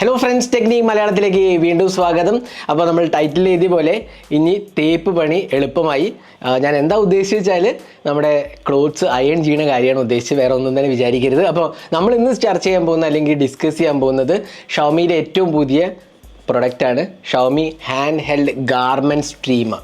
Hello friends technique മലയാളത്തിലേക്ക് വീണ്ടും സ്വാഗതം. അപ്പോൾ നമ്മൾ ടൈറ്റിൽ എഴുതിയ പോലെ ഇനി തേപ്പ് പണി എളുപ്പമായി. ഞാൻ എന്താ ഉദ്ദേശിച്ചാൽ നമ്മുടെ ക്ലോത്ത്സ് അയൺ ചെയ്യുന്ന കാര്യമാണ് ഉദ്ദേശിച്ച് വേറെ ഒന്നും തന്നെ വിചാരിക്കരുത്. അപ്പോൾ നമ്മൾ ഇന്ന് ചർച്ച ചെയ്യാൻ പോകുന്ന അല്ലെങ്കിൽ ഡിസ്കസ് ചെയ്യാൻ പോകുന്നത് ഷോമിയുടെ ഏറ്റവും പുതിയ പ്രൊഡക്റ്റാണ് Xiaomi hand held garment steamer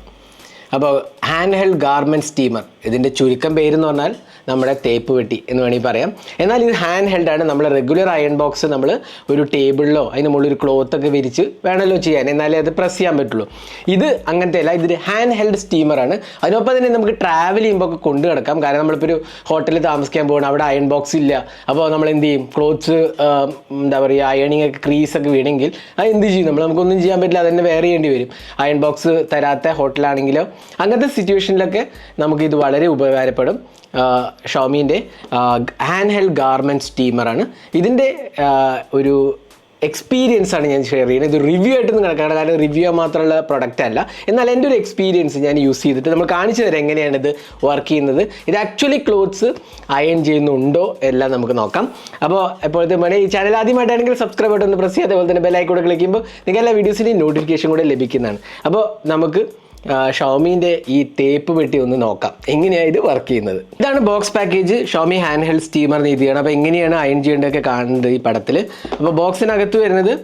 അപ്പോൾ ഹാൻഡ് ഹെൽഡ് ഗാർമെന്റ് സ്റ്റീമർ ഇതിന്റെ ചുരുക്കം പേരെന്ന് പറഞ്ഞാൽ നമ്മുടെ തേപ്പ് വെട്ടി എന്ന് വേണമെങ്കിൽ പറയാം. എന്നാൽ ഇത് ഹാൻഡ് ഹെൽഡ് ആണ്. നമ്മൾ റെഗുലർ അയൺ ബോക്സ് നമ്മൾ ഒരു ടേബിളിലോ അതിന് മുകളിൽ ഒരു ക്ലോത്ത് ഒക്കെ വിരിച്ച് വേണമല്ലോ ചെയ്യാൻ. എന്നാലേ അത് പ്രസ് ചെയ്യാൻ പറ്റുള്ളൂ. ഇത് അങ്ങനത്തെ അല്ല ഇതൊരു ഹാൻഡ് ഹെൽഡ് സ്റ്റീമറാണ് അതിനൊപ്പം തന്നെ നമുക്ക് ട്രാവൽ ചെയ്യുമ്പോൾ ഒക്കെ കൊണ്ടു കിടക്കാം കാരണം നമ്മളിപ്പോൾ ഒരു ഹോട്ടലിൽ താമസിക്കാൻ പോകണം അവിടെ അയൺ ബോക്സ് ഇല്ല. അപ്പോൾ നമ്മൾ എന്ത് ചെയ്യും? ക്ലോത്ത്സ് എന്താ പറയുക അയണിങ് ഒക്കെ ക്രീസ് ഒക്കെ വീണെങ്കിൽ അത് എന്ത് ചെയ്യും? നമ്മൾ നമുക്കൊന്നും ചെയ്യാൻ പറ്റില്ല. അതന്നെ വേറെ ചെയ്യേണ്ടി വരും. അയൺ ബോക്സ് തരാത്ത ഹോട്ടലാണെങ്കിലോ അങ്ങനത്തെ സിറ്റുവേഷനിലൊക്കെ നമുക്കിത് വളരെ ഉപകാരപ്പെടും. ഷോമീന്റെ ഹാൻഡ് ഹെൽഡ് ഗാർമെന്റ് സ്റ്റീമറാണ് ഇതിന്റെ ഒരു എക്സ്പീരിയൻസ് ആണ് ഞാൻ ഷെയർ ചെയ്യുന്നത്. ഇത് റിവ്യൂ ആയിട്ടൊന്നും കിടക്കാണ്. കാരണം റിവ്യൂ മാത്രമുള്ള പ്രൊഡക്റ്റ് അല്ല. എന്നാൽ എന്റെ ഒരു എക്സ്പീരിയൻസ് ഞാൻ യൂസ് ചെയ്തിട്ട് നമ്മൾ കാണിച്ചു തരാം എങ്ങനെയാണ് ഇത് വർക്ക് ചെയ്യുന്നത്. ഇത് ആക്ച്വലി ക്ലോത്ത്സ് അയൺ ചെയ്യുന്നുണ്ടോ എല്ലാം നമുക്ക് നോക്കാം. അപ്പോൾ എപ്പോഴത്തെ മണി ഈ ചാനൽ ആദ്യമായിട്ടാണെങ്കിൽ സബ്സ്ക്രൈബ് ബട്ടൺ ഒന്ന് പ്രസ് ചെയ്യുക. അതുപോലെ തന്നെ ബെല്ലൈക്കൂടെ ക്ലിക്ക് ചെയ്യുമ്പോൾ നിങ്ങൾ എല്ലാ വീഡിയോസിന്റെയും നോട്ടിഫിക്കേഷൻ കൂടെ ലഭിക്കുന്നതാണ്. അപ്പോൾ നമുക്ക് ഷോമീന്റെ ഈ തേപ്പ് പെട്ടി ഒന്ന് നോക്കാം. എങ്ങനെയാണ് ഇത് വർക്ക് ചെയ്യുന്നത്? ഇതാണ് box package Xiaomi hand held steamer രീതിയാണ്. അപ്പോൾ എങ്ങനെയാണ് അയൺ ചെയ്യേണ്ടതൊക്കെ കാണുന്നത് ഈ പടത്തിൽ അപ്പോൾ ബോക്സിനകത്ത് വരുന്നത്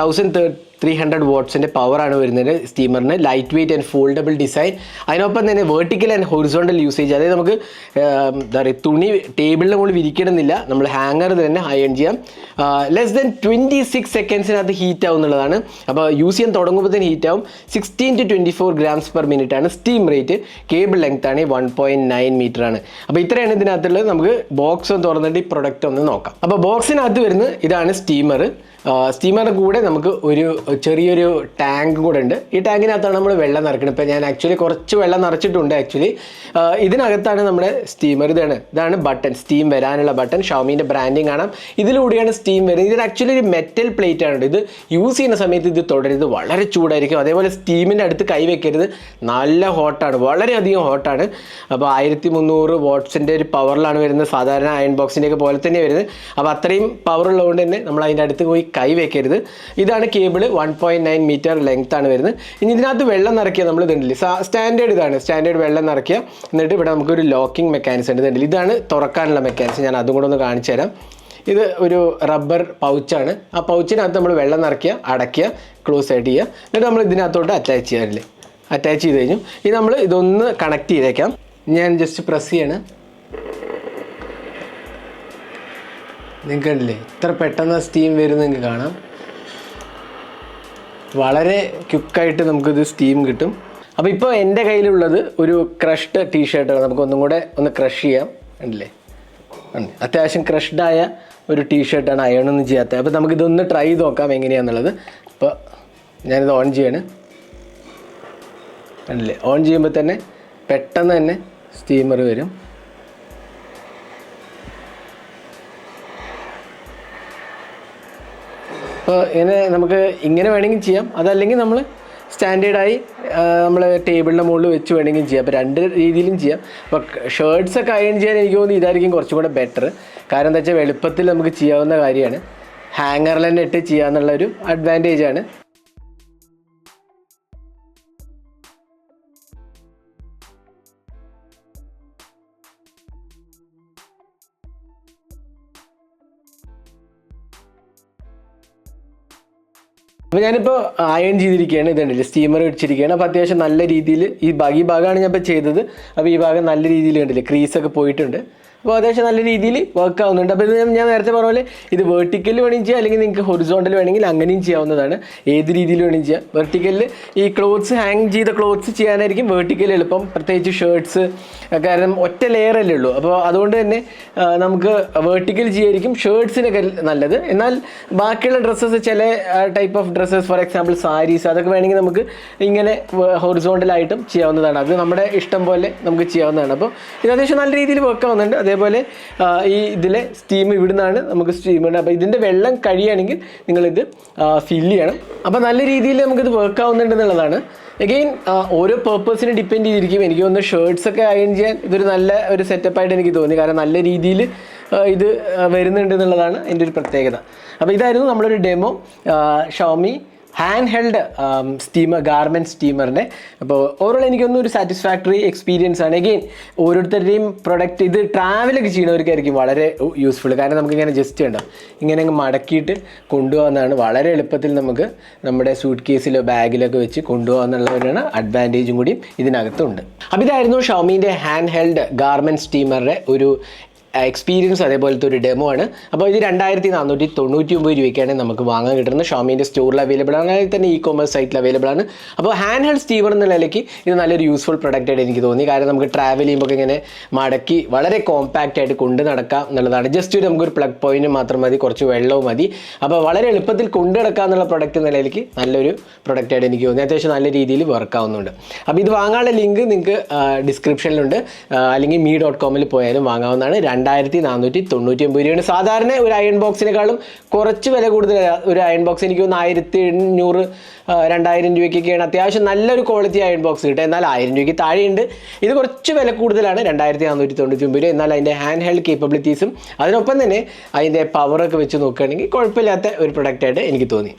തൗസൻഡ് ത്രീ ഹൺഡ്രഡ് വാട്ട്സിന്റെ പവറാണ് വരുന്നത് സ്റ്റീമറിന് light weight and foldable design അതിനൊപ്പം തന്നെ വെർട്ടിക്കൽ ആൻഡ് ഹൊറിസോണ്ടൽ യൂസേജ് അതായത് നമുക്ക് എന്താ പറയുക തുണി ടേബിളിൽ നമ്മൾ വിരിക്കണമെന്നില്ല. നമ്മൾ ഹാങ്ങർ തന്നെ ഹൈ അയൺ ചെയ്യാം. ലെസ് ദെൻ ട്വന്റി സിക്സ് സെക്കൻഡ്സിനകത്ത് ഹീറ്റ് ആവും എന്നുള്ളതാണ്. അപ്പോൾ യൂസ് ചെയ്യാൻ തുടങ്ങുമ്പോൾ തന്നെ ഹീറ്റ് ആവും. Sixteen to twenty four grams per minute ആണ്. സ്റ്റീം റേറ്റ് കേബിൾ ലെങ്ത് ആണ്. വൺ പോയിന്റ് നയൻ മീറ്റർ ആണ്. അപ്പോൾ ഇത്രയാണ് ഇതിനകത്തുള്ളത്. നമുക്ക് ബോക്സ് ഒന്ന് തുറന്നിട്ട് ഈ പ്രൊഡക്റ്റ് ഒന്ന് നോക്കാം. അപ്പോൾ ബോക്സിനകത്ത് വരുന്നത് ഇതാണ് സ്റ്റീമർ സ്റ്റീമറിന്റെ കൂടെ നമുക്ക് ഒരു ചെറിയൊരു ടാങ്ക് കൂടെ ഉണ്ട്. ഈ ടാങ്കിനകത്താണ് നമ്മൾ വെള്ളം നിറക്കുന്നത് ഇപ്പോൾ ഞാൻ ആക്ച്വലി കുറച്ച് വെള്ളം നിറച്ചിട്ടുണ്ട് ആക്ച്വലി ഇതിനകത്താണ് നമ്മുടെ സ്റ്റീമർ. ഇതാണ് ഇതാണ് ബട്ടൺ. സ്റ്റീം വരാനുള്ള ബട്ടൺ. ഷോമീന്റെ ബ്രാൻഡിങ് കാണാം. ഇതിലൂടെയാണ് സ്റ്റീം വരുന്നത്. ഇതിന് ആക്ച്വലി ഒരു മെറ്റൽ പ്ലേറ്റ് ആണ് ഇത് യൂസ് ചെയ്യുന്ന സമയത്ത് ഇത് തുടരുത്. വളരെ ചൂടായിരിക്കും. അതേപോലെ സ്റ്റീമിന്റെ അടുത്ത് കൈ വെക്കരുത്. നല്ല ഹോട്ടാണ് വളരെയധികം ഹോട്ടാണ് അപ്പോൾ ആയിരത്തി മുന്നൂറ് വാട്ട്സിന്റെ ഒരു പവറിലാണ് വരുന്നത്. സാധാരണ അയൺ ബോക്സിന്റെയൊക്കെ പോലെ തന്നെ വരുന്നത്. അപ്പോൾ അത്രയും പവർ ഉള്ളതുകൊണ്ട് തന്നെ നമ്മൾ അതിന്റെ അടുത്ത് പോയി കൈ വെക്കരുത് ഇതാണ് cable one point nine metre length ആണ് വരുന്നത്. ഇനി ഇതിനകത്ത് വെള്ളം നിറക്കിയ നമ്മൾ ഇതുണ്ടല്ലേ സ്റ്റാൻഡേർഡ് ഇതാണ്. സ്റ്റാൻഡേർഡ് വെള്ളം നിറക്കിയ എന്നിട്ട് ഇവിടെ നമുക്കൊരു ലോക്കിംഗ് മെക്കാനിസം ഉണ്ട്. ഇതുണ്ടല്ലേ ഇതാണ് തുറക്കാനുള്ള മെക്കാനിസം ഞാൻ അതും കൂടെ ഒന്ന് കാണിച്ചു തരാം. ഇത് ഒരു റബ്ബർ പൗച്ചാണ് ആ പൗച്ചിനകത്ത് നമ്മൾ വെള്ളം നിറയ്ക്കുക അടയ്ക്കുക ക്ലോസ് ആയിട്ട് ചെയ്യുക എന്നിട്ട് നമ്മൾ ഇതിനകത്തോട്ട് അറ്റാച്ച് ചെയ്യാറില്ലേ അറ്റാച്ച് ചെയ്ത് കഴിഞ്ഞു. ഇനി നമ്മൾ ഇതൊന്ന് കണക്ട് ചെയ്തേക്കാം. ഞാൻ ജസ്റ്റ് പ്രസ് ചെയ്യാണ്. നിങ്ങൾക്ക് കണ്ടില്ലേ ഇത്ര പെട്ടെന്ന് സ്റ്റീം വരുന്നത് നിങ്ങൾക്ക് കാണാം. വളരെ ക്വിക്കായിട്ട് നമുക്കിത് സ്റ്റീം കിട്ടും. അപ്പോൾ ഇപ്പോൾ എന്റെ കയ്യിലുള്ളത് ഒരു ക്രഷ്ഡ് ടീ ഷർട്ടാണ് നമുക്ക് ഒന്നും കൂടെ ഒന്ന് ക്രഷ് ചെയ്യാം. ഉണ്ടല്ലേ ഉണ്ട് അത്യാവശ്യം ക്രഷ്ഡായ ഒരു ടീ ഷർട്ടാണ് അയണൊന്നും ചെയ്യാത്തത്. അപ്പോൾ നമുക്കിതൊന്ന് ട്രൈ ചെയ്ത് നോക്കാം എങ്ങനെയാണെന്നുള്ളത് ഇപ്പോൾ ഞാനിത് ഓൺ ചെയ്യാണ്. ഉണ്ടല്ലേ ഓൺ ചെയ്യുമ്പോൾ തന്നെ പെട്ടെന്ന് തന്നെ സ്റ്റീമർ വരും. അപ്പോൾ ഇങ്ങനെ നമുക്ക് ഇങ്ങനെ വേണമെങ്കിൽ ചെയ്യാം. അതല്ലെങ്കിൽ നമ്മൾ സ്റ്റാൻഡേർഡായി നമ്മൾ ടേബിളിന്റെ മുകളിൽ വെച്ച് വേണമെങ്കിൽ ചെയ്യാം. അപ്പോൾ രണ്ട് രീതിയിലും ചെയ്യാം. അപ്പോൾ ഒക്കെ അയൺ ചെയ്യാൻ എനിക്ക് തോന്നുന്നു ഇതായിരിക്കും കുറച്ചും കൂടെ ബെറ്റർ കാരണം എന്താ വെച്ചാൽ എളുപ്പത്തിൽ നമുക്ക് ചെയ്യാവുന്ന കാര്യമാണ്. ഹാങ്ങറിൽ തന്നെ ഇട്ട് ചെയ്യാമെന്നുള്ളൊരു ഒരു അഡ്വാന്റേജ് അപ്പോൾ ഞാനിപ്പോൾ അയൺ ചെയ്തിരിക്കുകയാണ്. ഇതുണ്ട് സ്റ്റീമർ വെച്ചിരിക്കുകയാണ് അപ്പോൾ അത്യാവശ്യം നല്ല രീതിയിൽ ഈ ഭാഗം ഈ ഭാഗമാണ് ഞാൻ ഇപ്പോൾ ചെയ്തത്. അപ്പോൾ ഈ ഭാഗം നല്ല രീതിയിൽ കണ്ടില്ലേ? ക്രീസൊക്കെ പോയിട്ടുണ്ട്. അപ്പോൾ അത്യാവശ്യം നല്ല രീതിയിൽ വർക്ക് ആവുന്നുണ്ട്. അപ്പോൾ ഇത് ഞാൻ- നേരത്തെ പറഞ്ഞ പോലെ ഇത് വെർട്ടിക്കലിൽ വേണമെങ്കിൽ ചെയ്യാം അല്ലെങ്കിൽ നിങ്ങൾക്ക് ഹൊറിസോണ്ടൽ വേണമെങ്കിൽ അങ്ങനെയും ചെയ്യാവുന്നതാണ്. ഏത് രീതിയിൽ വേണമെങ്കിൽ ചെയ്യാം. വെർട്ടിക്കലിൽ ഈ ക്ലോത്ത്സ് ഹാങ് ചെയ്ത ക്ലോത്ത്സ് ചെയ്യാനായിരിക്കും വെർട്ടിക്കൽ എളുപ്പം. പ്രത്യേകിച്ച് ഷർട്ട്സ് കാരണം ഒറ്റ ലെയർ അല്ലേ ഉള്ളൂ. അപ്പോൾ അതുകൊണ്ട് തന്നെ നമുക്ക് വെർട്ടിക്കൽ ചെയ്യായിരിക്കും ഷർട്ട്സിനൊക്കെ നല്ലത്. എന്നാൽ ബാക്കിയുള്ള ഡ്രസ്സസ് ചില type of dresses for example saris അതൊക്കെ വേണമെങ്കിൽ നമുക്ക് ഇങ്ങനെ ഹൊറിസോണ്ടലായിട്ടും ചെയ്യാവുന്നതാണ്. അത് നമ്മുടെ ഇഷ്ടം പോലെ നമുക്ക് ചെയ്യാവുന്നതാണ്. അപ്പോൾ ഇത് അത്യാവശ്യം നല്ല രീതിയിൽ വർക്ക് ആവുന്നുണ്ട്. അതേപോലെ ഈ ഇതിലെ സ്റ്റീം ഇവിടുന്നാണ് നമുക്ക് സ്റ്റീം ഉണ്ട് അപ്പോൾ ഇതിന്റെ വെള്ളം കഴിയുകയാണെങ്കിൽ നിങ്ങളിത് ഫില്ല് ചെയ്യണം. അപ്പോൾ നല്ല രീതിയിൽ നമുക്കിത് വർക്ക് ആവുന്നുണ്ട് എന്നുള്ളതാണ്. എഗെയിൻ ഓരോ പേർപ്പസിനെ ഡിപ്പെൻഡ് ചെയ്തിരിക്കും. എനിക്ക് തോന്നുന്നു ഷർട്ട്സ് ഒക്കെ അയൺ ചെയ്യാൻ ഇതൊരു നല്ല ഒരു സെറ്റപ്പായിട്ട് എനിക്ക് തോന്നി. കാരണം നല്ല രീതിയിൽ ഇത് വരുന്നുണ്ട് എന്നുള്ളതാണ് എന്റെ ഒരു പ്രത്യേകത. അപ്പോൾ ഇതായിരുന്നു നമ്മളൊരു demo Xiaomi hand held steamer garment സ്റ്റീമറിന്റെ അപ്പോൾ ഓവറോൾ എനിക്കൊന്നും ഒരു സാറ്റിസ്ഫാക്ടറി എക്സ്പീരിയൻസ് ആണ്. എഗെയിൻ ഓരോരുത്തരുടെയും പ്രൊഡക്റ്റ് ഇത് ട്രാവലൊക്കെ ചെയ്യുന്നവർക്കായിരിക്കും വളരെ യൂസ്ഫുൾ കാരണം നമുക്ക് ഇങ്ങനെ ജസ്റ്റ് ഉണ്ടാവും ഇങ്ങനെ അങ്ങ് മടക്കിയിട്ട് കൊണ്ടുപോകാവുന്നതാണ് വളരെ എളുപ്പത്തിൽ നമുക്ക് നമ്മുടെ സൂട്ട് കേസിലോ ബാഗിലൊക്കെ വെച്ച് കൊണ്ടുപോകാമെന്നുള്ളവരാണ് അഡ്വാന്റേജും കൂടിയും ഇതിനകത്തുണ്ട്. അപ്പോൾ ഇതായിരുന്നു ഷോമീന്റെ ഹാൻഡ് ഹെൽഡ് ഗാർമെന്റ് സ്റ്റീമറുടെ ഒരു എക്സ്പീരിയൻസ് അതേപോലത്തെ ഒരു ഡെമോ ആണ്. അപ്പോൾ ഇത് രണ്ടായിരത്തി നാനൂറ്റി തൊണ്ണൂറ്റി ഒമ്പത് രൂപയ്ക്കാണ് നമുക്ക് വാങ്ങാൻ കിട്ടുന്നത്. ഷോമീന്റെ സ്റ്റോറിൽ അവൈലബിൾ ആണ്. അതിൽ തന്നെ ഇ കോമേഴ്സ് സൈറ്റിൽ അവൈലബിൾ ആണ്. അപ്പോൾ ഹാൻഡ് ഹെൽഡ് സ്റ്റീവർ എന്ന നിലയ്ക്ക് ഇത് നല്ലൊരു യൂസ്ഫുൾ പ്രൊഡക്റ്റ് ആയിട്ട് എനിക്ക് തോന്നി. കാരണം നമുക്ക് ട്രാവൽ ചെയ്യുമ്പോൾ ഇങ്ങനെ മടക്കി വളരെ കോമ്പാക്റ്റ് ആയിട്ട് കൊണ്ട് നടക്കാം എന്നുള്ളതാണ്. ജസ്റ്റ് ഒരു നമുക്കൊരു പ്ലഗ് പോയിന്റ് മാത്രം മതി കുറച്ച് വെള്ളവും മതി. അപ്പോൾ വളരെ എളുപ്പത്തിൽ കൊണ്ടു നടക്കാം എന്നുള്ള പ്രൊഡക്റ്റ് എന്ന നിലയ്ക്ക് നല്ലൊരു പ്രൊഡക്റ്റ് ആയിട്ട് എനിക്ക് തോന്നി. അത്യാവശ്യം നല്ല രീതിയിൽ വർക്ക് ആവുന്നുണ്ട്. അപ്പോൾ ഇത് വാങ്ങാനുള്ള ലിങ്ക് നിങ്ങൾക്ക് ഡിസ്ക്രിപ്ഷനിലുണ്ട് അല്ലെങ്കിൽ മീ ഡോട്ട് കോമിൽ പോയാലും വാങ്ങാവുന്നതാണ്. രണ്ടായിരത്തി നാനൂറ്റി തൊണ്ണൂറ്റി ഒമ്പത് രൂപയാണ്. സാധാരണ ഒരു അയൺ ബോക്സിനേക്കാളും കുറച്ച് വില കൂടുതൽ ഒരു അയൺ ബോക്സ് എനിക്ക് തോന്നുന്നു ആയിരത്തി എണ്ണൂറ് രണ്ടായിരം രൂപയ്ക്കൊക്കെയാണ് അത്യാവശ്യം നല്ലൊരു ക്വാളിറ്റി അയൺ ബോക്സ് കിട്ടുക. എന്നാൽ ആയിരം രൂപയ്ക്ക് താഴെയുണ്ട്. ഇത് കുറച്ച് വില കൂടുതലാണ് രണ്ടായിരത്തി നാനൂറ്റി തൊണ്ണൂറ്റി ഒമ്പത് രൂപ. എന്നാൽ അതിന്റെ ഹാൻഡ് ഹെൽഡ് കേപ്പബിലിറ്റീസും അതിനൊപ്പം തന്നെ അതിന്റെ പവറൊക്കെ വെച്ച് നോക്കുകയാണെങ്കിൽ കുഴപ്പമില്ലാത്ത ഒരു പ്രൊഡക്റ്റായിട്ട് എനിക്ക് തോന്നി.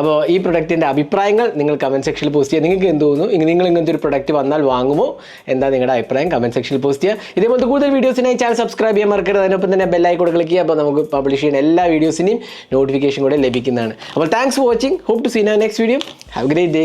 അപ്പോൾ ഈ പ്രൊഡക്റ്റിന്റെ അഭിപ്രായങ്ങൾ നിങ്ങൾ കമന്റ് സെക്ഷനിൽ പോസ്റ്റ് ചെയ്യുക. നിങ്ങൾക്ക് എന്ത് തോന്നുന്നു? നിങ്ങൾ ഇങ്ങനത്തെ ഒരു പ്രൊഡക്റ്റ് വന്നാൽ വാങ്ങുമോ? എന്താ നിങ്ങളുടെ അഭിപ്രായം? കമന്റ് സെക്ഷനിൽ പോസ്റ്റ് ചെയ്യുക. ഇതേപോലത്തെ കൂടുതൽ വീഡിയോസിനായി ചാനൽ സബ്സ്ക്രൈബ് ചെയ്യാൻ മറക്കരുത്. അതിനൊപ്പം തന്നെ ബെല്ലായി കൂടെ ക്ലിക്ക് ചെയ്യുക. അപ്പോൾ നമുക്ക് പബ്ലിഷ് ചെയ്യുന്ന എല്ലാ വീഡിയോസിനെയും നോട്ടിഫിക്കേഷൻ കൂടെ ലഭിക്കുന്നതാണ്. അപ്പോൾ thanks for watching hope to see next video have great day